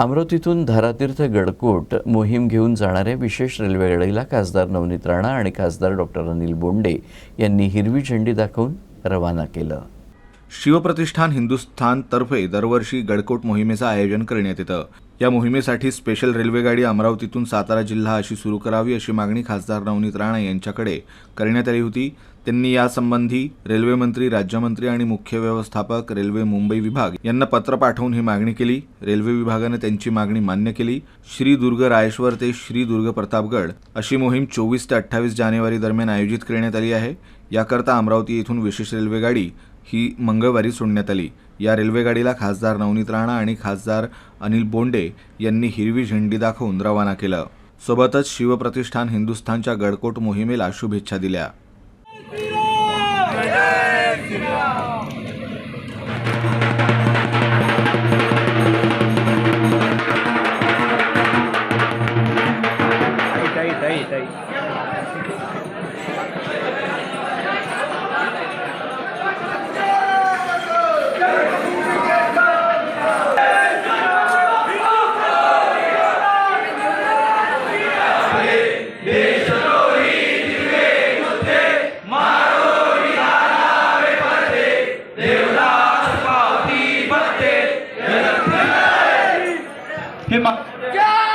अमरावतीतून धारातीर्थ गडकोट मोहीम घेऊन जाणाऱ्या विशेष रेल्वेगाडीला खासदार नवनीत राणा आणि खासदार डॉक्टर अनिल बोंडे यांनी हिरवी झेंडी दाखवून रवाना केलं. शिवप्रतिष्ठान हिंदुस्थान तर्फे दरवर्षी गडकोट मोहिमेचं आयोजन करण्यात येतं. या मोहिमेसाठी स्पेशल रेल्वेगाडी अमरावतीतून सातारा जिल्हा अशी सुरू करावी अशी मागणी खासदार नवनीत राणा यांच्याकडे करण्यात आली होती. त्यांनी यासंबंधी रेल्वेमंत्री राज्यमंत्री आणि मुख्य व्यवस्थापक रेल्वे मुंबई विभाग यांना पत्र पाठवून ही मागणी केली. रेल्वे विभागाने त्यांची मागणी मान्य केली. श्री दुर्ग रायश्वर ते श्री दुर्ग प्रतापगड अशी मोहीम चोवीस ते अठ्ठावीस जानेवारी दरम्यान आयोजित करण्यात आली आहे. याकरता अमरावती येथून विशेष रेल्वेगाडी ही मंगळवारी सोडण्यात आली. या रेल्वेगाडीला खासदार नवनीत राणा आणि खासदार अनिल बोंडे यांनी हिरवी झेंडी दाखवून रवाना केलं. सोबतच शिवप्रतिष्ठान हिंदुस्थानच्या गडकोट मोहिमेला शुभेच्छा दिल्या. क्या